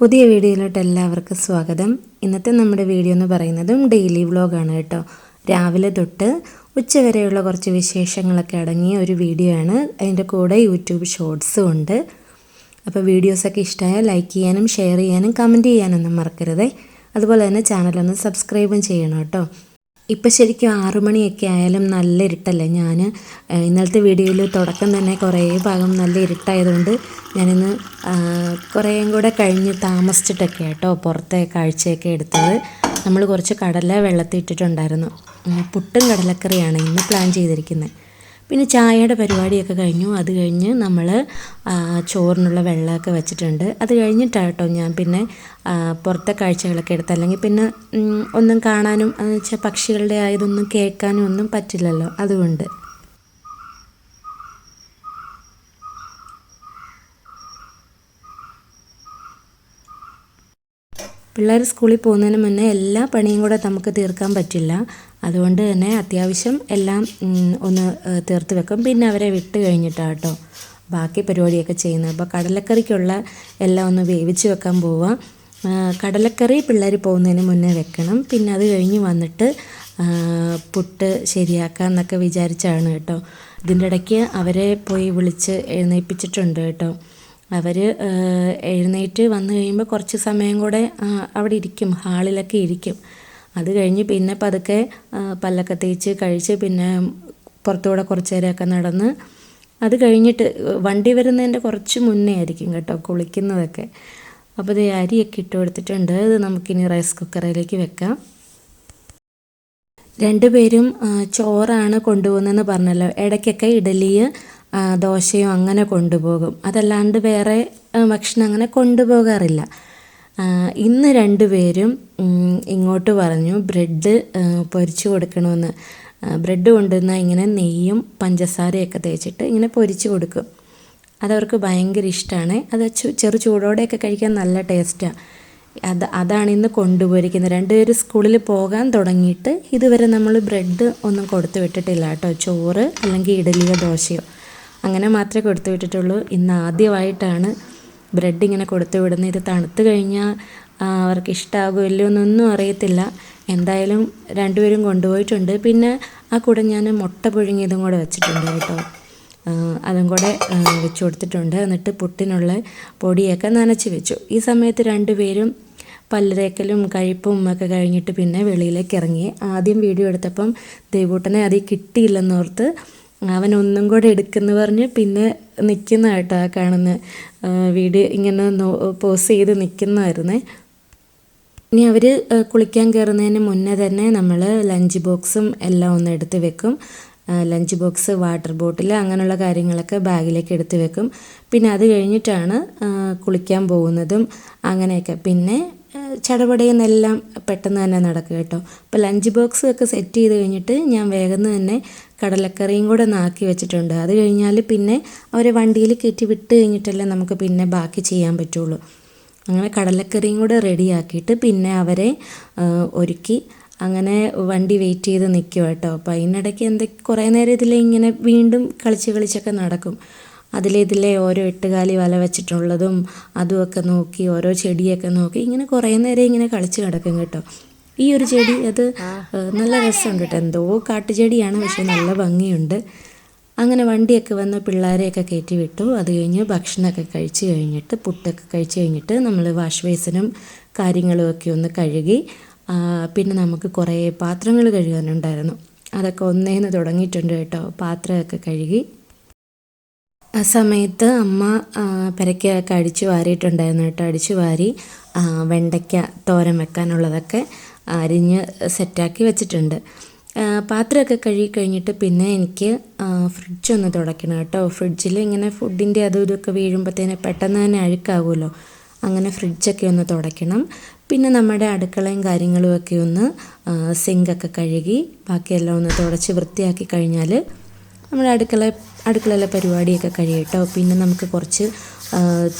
പുതിയ വീഡിയോയിലോട്ട് എല്ലാവർക്കും സ്വാഗതം. ഇന്നത്തെ നമ്മുടെ വീഡിയോ എന്ന് പറയുന്നതും ഡെയിലി വ്ളോഗാണ് കേട്ടോ. രാവിലെ തൊട്ട് ഉച്ചവരെയുള്ള കുറച്ച് വിശേഷങ്ങളൊക്കെ അടങ്ങിയ ഒരു വീഡിയോ ആണ്. അതിന്റെ കൂടെ യൂട്യൂബ് ഷോർട്സും ഉണ്ട്. അപ്പോൾ വീഡിയോസൊക്കെ ഇഷ്ടമായാൽ ലൈക്ക് ചെയ്യാനും ഷെയർ ചെയ്യാനും കമന്റ് ചെയ്യാനൊന്നും മറക്കരുതേ. അതുപോലെ തന്നെ ചാനലൊന്ന് സബ്സ്ക്രൈബും ചെയ്യണം കേട്ടോ. ഇപ്പം ശരിക്കും ആറുമണിയൊക്കെ ആയാലും നല്ല ഇരുട്ടല്ലേ? ഞാൻ ഇന്നലത്തെ വീഡിയോയിൽ തുടക്കം തന്നെ കുറേ ഭാഗം നല്ല ഇരുട്ടായതുകൊണ്ട് ഞാനിന്ന് കുറേയും കൂടെ കഴിഞ്ഞ് താമസിച്ചിട്ടൊക്കെ കേട്ടോ പുറത്തെ കാഴ്ചയൊക്കെ എടുത്തത്. നമ്മൾ കുറച്ച് കടല വെള്ളത്തിൽ ഇട്ടിട്ടുണ്ടായിരുന്നു പുട്ടും കടലക്കറിയാണ് ഇന്ന് പ്ലാൻ ചെയ്തിരിക്കുന്നത് പിന്നെ ചായയുടെ പരിപാടിയൊക്കെ കഴിഞ്ഞു. അത് കഴിഞ്ഞ് നമ്മൾ ചോറിനുള്ള വെള്ളമൊക്കെ വെച്ചിട്ടുണ്ട്. അത് കഴിഞ്ഞിട്ടാണ് കേട്ടോ ഞാൻ പിന്നെ പുറത്തെ കാഴ്ചകളൊക്കെ എടുത്ത് അല്ലെങ്കിൽ പിന്നെ ഒന്നും കാണാനും എന്ന് വെച്ചാൽ പക്ഷികളുടെ ആയതൊന്നും കേൾക്കാനും ഒന്നും പറ്റില്ലല്ലോ. അതുകൊണ്ട്. പിള്ളേർ സ്കൂളിൽ പോകുന്നതിന് മുന്നേ എല്ലാ പണിയും കൂടെ നമുക്ക് തീർക്കാൻ പറ്റില്ല. അതുകൊണ്ട് തന്നെ അത്യാവശ്യം എല്ലാം ഒന്ന് തീർത്ത് വെക്കും. പിന്നെ അവരെ വിട്ട് കഴിഞ്ഞിട്ടാണ് കേട്ടോ ബാക്കി പരിപാടിയൊക്കെ ചെയ്യുന്നത്. അപ്പോൾ കടലക്കറിക്കുള്ള എല്ലാം ഒന്ന് വേവിച്ച് വെക്കാൻ പോവാം. കടലക്കറി പിള്ളേർ പോകുന്നതിന് മുന്നേ വെക്കണം. പിന്നെ അത് കഴിഞ്ഞ് വന്നിട്ട് പുട്ട് പുട്ട് ശരിയാക്കാമെന്നൊക്കെ വിചാരിച്ചാണ് കേട്ടോ ഇതിന്റെ ഇടയ്ക്ക് അവരെ പോയി വിളിച്ച് എഴുന്നേൽപ്പിച്ചിട്ടുണ്ട് കേട്ടോ അവർ എഴുന്നേറ്റ് വന്നു കഴിയുമ്പോൾ കുറച്ച് സമയം കൂടെ അവിടെ ഇരിക്കും ഹാളിലൊക്കെ ഇരിക്കും. അത് കഴിഞ്ഞ് പിന്നെ പതുക്കെ പല്ലൊക്കെ തേച്ച് കഴിച്ച് പിന്നെ പുറത്തുകൂടെ കുറച്ച് നേരമൊക്കെ നടന്ന് അത് കഴിഞ്ഞിട്ട് വണ്ടി വരുന്നതിന്റെ കുറച്ച് മുന്നേ ആയിരിക്കും കേട്ടോ കുളിക്കുന്നതൊക്കെ. അപ്പോൾ ഇത് അരിയൊക്കെ ഇട്ട് കൊടുത്തിട്ടുണ്ട്. ഇത് നമുക്കിനി റൈസ് കുക്കറിലേക്ക് വെക്കാം. രണ്ടുപേരും ചോറാണ് കൊണ്ടുപോകുന്നതെന്ന് പറഞ്ഞല്ലോ. ഇടയ്ക്കൊക്കെ ഇഡലി ദോശയോ അങ്ങനെ കൊണ്ടുപോകും. അതല്ലാണ്ട് വേറെ ഭക്ഷണം അങ്ങനെ കൊണ്ടുപോകാറില്ല. ഇന്ന് രണ്ടുപേരും ഇങ്ങോട്ട് പറഞ്ഞു ബ്രെഡ് പൊരിച്ചു കൊടുക്കണമെന്ന് ബ്രെഡ് കൊണ്ടുവന്നാൽ ഇങ്ങനെ നെയ്യും പഞ്ചസാരയൊക്കെ തേച്ചിട്ട് ഇങ്ങനെ പൊരിച്ചു കൊടുക്കും. അതവർക്ക് ഭയങ്കര ഇഷ്ടമാണ് അത് ചെറു ചൂടോടെയൊക്കെ കഴിക്കാൻ നല്ല ടേസ്റ്റാണ് അത് അതാണ് ഇന്ന് കൊണ്ടുപോയിരിക്കുന്നത്. രണ്ടുപേരും സ്കൂളിൽ പോകാൻ തുടങ്ങിയിട്ട് ഇതുവരെ നമ്മൾ ബ്രെഡ് ഒന്നും കൊടുത്തു വിട്ടിട്ടില്ല കേട്ടോ. ചോറ് അല്ലെങ്കിൽ ഇഡലിയോ ദോശയോ. അങ്ങനെ മാത്രമേ കൊടുത്തു വിട്ടിട്ടുള്ളൂ. ഇന്ന് ആദ്യമായിട്ടാണ് ബ്രെഡ് ഇങ്ങനെ കൊടുത്തു വിടുന്നത്. ഇത് തണുത്ത് കഴിഞ്ഞാൽ അവർക്ക് ഇഷ്ടമാകുമോ ഇല്ലയോ എന്നൊന്നും അറിയത്തില്ല. എന്തായാലും രണ്ടുപേരും കൊണ്ടുപോയിട്ടുണ്ട്. പിന്നെ ആ കൂടെ ഞാൻ മുട്ട പുഴുങ്ങിയതും കൂടെ വെച്ചിട്ടുണ്ട് കേട്ടോ. അതും കൂടെ വെച്ച് കൊടുത്തിട്ടുണ്ട്. എന്നിട്ട് പുട്ടിനുള്ള പൊടിയൊക്കെ നനച്ച് വെച്ചു. ഈ സമയത്ത് രണ്ടുപേരും പല്ലുതേക്കലും കഴിപ്പും ഒക്കെ കഴിഞ്ഞിട്ട് പിന്നെ വെളിയിലേക്ക് ഇറങ്ങി. ആദ്യം വീഡിയോ എടുത്തപ്പം ദേവൂട്ടനെ അതിൽ കിട്ടിയില്ലെന്നോർത്ത് അവൻ ഒന്നും കൂടെ എടുക്കുന്നു പറഞ്ഞ് പിന്നെ നിൽക്കുന്ന കേട്ടോ ആ കാണുന്ന വീഡിയോ ഇങ്ങനെ പോസ് ചെയ്ത് നിൽക്കുന്നതായിരുന്നേ ഇനി അവർ കുളിക്കാൻ കയറുന്നതിന് മുന്നേ തന്നെ നമ്മൾ ലഞ്ച് ബോക്സും എല്ലാം ഒന്ന് എടുത്ത് വെക്കും. ലഞ്ച് ബോക്സ് വാട്ടർ ബോട്ടിൽ അങ്ങനെയുള്ള കാര്യങ്ങളൊക്കെ ബാഗിലേക്ക് എടുത്ത് വെക്കും. പിന്നെ അത് കഴിഞ്ഞിട്ടാണ് കുളിക്കാൻ പോകുന്നതും അങ്ങനെയൊക്കെ. പിന്നെ ചടപടയെന്നെല്ലാം പെട്ടെന്ന് തന്നെ നടക്കുക കേട്ടോ. അപ്പോൾ ലഞ്ച് ബോക്സ് ഒക്കെ സെറ്റ് ചെയ്ത് കഴിഞ്ഞിട്ട് ഞാൻ വേഗം തന്നെ കടലക്കറിയും കൂടെ നാക്കി വെച്ചിട്ടുണ്ട്. അത് കഴിഞ്ഞാൽ പിന്നെ അവരെ വണ്ടിയിൽ കയറ്റി വിട്ട് കഴിഞ്ഞിട്ടല്ലേ നമുക്ക് പിന്നെ ബാക്കി ചെയ്യാൻ പറ്റുള്ളൂ. അങ്ങനെ കടലക്കറിയും കൂടെ റെഡിയാക്കിയിട്ട് പിന്നെ അവരെ ഒരുക്കി അങ്ങനെ വണ്ടി വെയിറ്റ് ചെയ്ത് നിൽക്കുക കേട്ടോ. അപ്പോൾ അതിനിടയ്ക്ക് എന്തൊക്കെ കുറേ നേരം ഇതിൽ ഇങ്ങനെ വീണ്ടും കളിച്ച് കളിച്ചൊക്കെ നടക്കും. അതിലെ ഇതിലെ ഓരോ എട്ടുകാലി വല വെച്ചിട്ടുള്ളതും അതുമൊക്കെ നോക്കി ഓരോ ചെടിയൊക്കെ നോക്കി ഇങ്ങനെ കുറേ നേരം ഇങ്ങനെ കളിച്ച് കിടക്കും കേട്ടോ. ഈ ഒരു ചെടി അത് നല്ല രസമുണ്ട് കേട്ടോ. എന്തോ കാട്ടുചെടിയാണ് പക്ഷെ നല്ല ഭംഗിയുണ്ട്. അങ്ങനെ വണ്ടിയൊക്കെ വന്ന് പിള്ളേരെയൊക്കെ കയറ്റി വിട്ടു. അത് കഴിഞ്ഞ് ഭക്ഷണമൊക്കെ കഴിച്ച് കഴിഞ്ഞിട്ട് പുട്ടൊക്കെ കഴിച്ച് കഴിഞ്ഞിട്ട് നമ്മൾ വാഷ് ബേസിനും കാര്യങ്ങളും ഒക്കെ ഒന്ന് കഴുകി പിന്നെ നമുക്ക് കുറേ പാത്രങ്ങൾ കഴുകാനുണ്ടായിരുന്നു. അതൊക്കെ ഒന്നേന്ന് തുടങ്ങിയിട്ടുണ്ട് കേട്ടോ. പാത്രമൊക്കെ കഴുകി. ആ സമയത്ത് അമ്മ പെരക്കയൊക്കെ അടിച്ചു വാരിയിട്ടുണ്ടായിരുന്നു കേട്ടോ. അടിച്ചു വാരി വെണ്ടയ്ക്ക തോരൻ വെക്കാനുള്ളതൊക്കെ അരിഞ്ഞ് സെറ്റാക്കി വെച്ചിട്ടുണ്ട്. പാത്രമൊക്കെ കഴുകി കഴിഞ്ഞിട്ട് പിന്നെ എനിക്ക് ഫ്രിഡ്ജ് ഒന്ന് തുടയ്ക്കണം കേട്ടോ. ഫ്രിഡ്ജിൽ ഇങ്ങനെ ഫുഡിന്റെ അതും ഇതൊക്കെ വീഴുമ്പോഴത്തേന് പെട്ടെന്ന് തന്നെ അഴുക്കാവുമല്ലോ അങ്ങനെ ഫ്രിഡ്ജൊക്കെ ഒന്ന് തുടയ്ക്കണം. പിന്നെ നമ്മുടെ അടുക്കളയും കാര്യങ്ങളും ഒക്കെ ഒന്ന് സിങ്കൊക്കെ കഴുകി ബാക്കിയെല്ലാം ഒന്ന് തുടച്ച് വൃത്തിയാക്കി കഴിഞ്ഞാൽ നമ്മുടെ അടുക്കള അടുക്കളയിലെ പരിപാടിയൊക്കെ കഴിയട്ടോ. പിന്നെ നമുക്ക് കുറച്ച്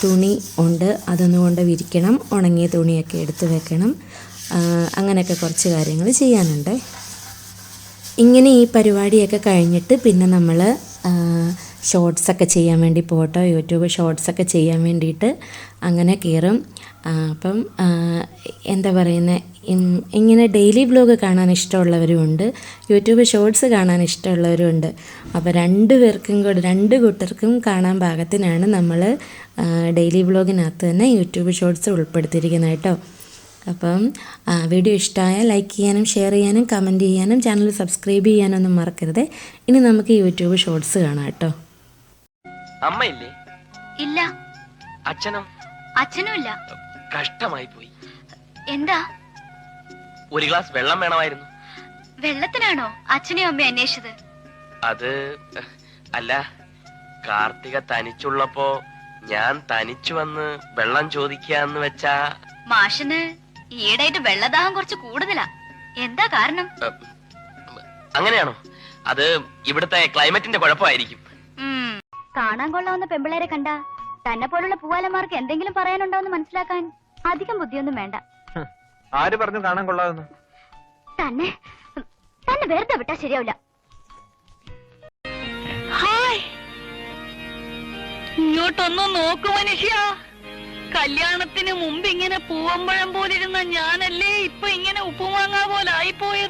തുണി ഉണ്ട്. അതൊന്നുകൊണ്ട് വിരിക്കണം ഉണങ്ങിയ തുണിയൊക്കെ എടുത്തു വെക്കണം. അങ്ങനെയൊക്കെ കുറച്ച് കാര്യങ്ങൾ ചെയ്യാനുണ്ട്. ഇങ്ങനെ ഈ പരിപാടിയൊക്കെ കഴിഞ്ഞിട്ട് പിന്നെ നമ്മൾ ഷോർട്സൊക്കെ ചെയ്യാൻ വേണ്ടി പോട്ടോ യൂട്യൂബ് ഷോർട്സൊക്കെ ചെയ്യാൻ വേണ്ടിയിട്ട് അങ്ങനെ കയറും. അപ്പം എന്താ പറയുന്നത് ഇങ്ങനെ ഡെയിലി ബ്ലോഗ് കാണാൻ ഇഷ്ടമുള്ളവരുമുണ്ട് യൂട്യൂബ് ഷോർട്സ് കാണാൻ ഇഷ്ടമുള്ളവരുമുണ്ട് അപ്പോൾ രണ്ട് പേർക്കും കൂടെ രണ്ട് കൂട്ടർക്കും കാണാൻ പാകത്തിനാണ് നമ്മൾ ഡെയിലി വ്ലോഗിനകത്ത് തന്നെ യൂട്യൂബ് ഷോർട്സ് ഉൾപ്പെടുത്തിയിരിക്കുന്നത് കേട്ടോ. അപ്പം വീഡിയോ ഇഷ്ടമായ ലൈക്ക് ചെയ്യാനും ഷെയർ ചെയ്യാനും കമന്റ് ചെയ്യാനും ചാനൽ സബ്സ്ക്രൈബ് ചെയ്യാനൊന്നും മറക്കരുത്. ഇനി നമുക്ക് യൂട്യൂബ് ഷോർട്സ് കാണാം കേട്ടോ. അമ്മയില്ലേ? ഇല്ല. അച്ഛനും? അച്ഛനും ഇല്ല കഷ്ടമായി പോയി. എന്താ? ഒരു ഗ്ലാസ് വെള്ളം വേണമായിരുന്നു. വെള്ളത്തിനാണോ അച്ഛനെയും അമ്മയും അന്വേഷിച്ചത്? അത് അല്ല കാർത്തിക തനിച്ചുള്ളപ്പോ ഞാൻ തനിച്ചു വന്ന് വെള്ളം ചോദിക്കാന്ന് വെച്ചാ മാഷിന് ഈയിടെയായിട്ട് വെള്ളദാഹം കുറച്ച് കൂടുതലാ. എന്താ കാരണം? അങ്ങനെയാണോ? അത് ഇവിടുത്തെ ക്ലൈമറ്റിന്റെ കുഴപ്പമായിരിക്കും. കാണാൻ കൊള്ളാവുന്ന പെമ്പിളേരെ കണ്ട തന്നെ പോലുള്ള പൂവാലന്മാർക്ക് എന്തെങ്കിലും പറയാനുണ്ടോന്ന് മനസ്സിലാക്കാൻ അധികം ബുദ്ധിയൊന്നും വേണ്ട. ആര് പറഞ്ഞു കാണാൻ കൊള്ളാവുന്ന? തന്നെ. തന്നെ വെറുതെ വിട്ടാ ശരിയാവില്ല. ഹായ്. ഇങ്ങോട്ടൊന്ന് നോക്കു മനുഷ്യ. കല്യാണത്തിന് മുമ്പ് ഇങ്ങനെ പൂവമ്പഴം പോലിരുന്ന ഞാനല്ലേ ഇപ്പൊ ഇങ്ങനെ ഉപ്പുമാങ്ങ പോലെ ആയിപ്പോയത്?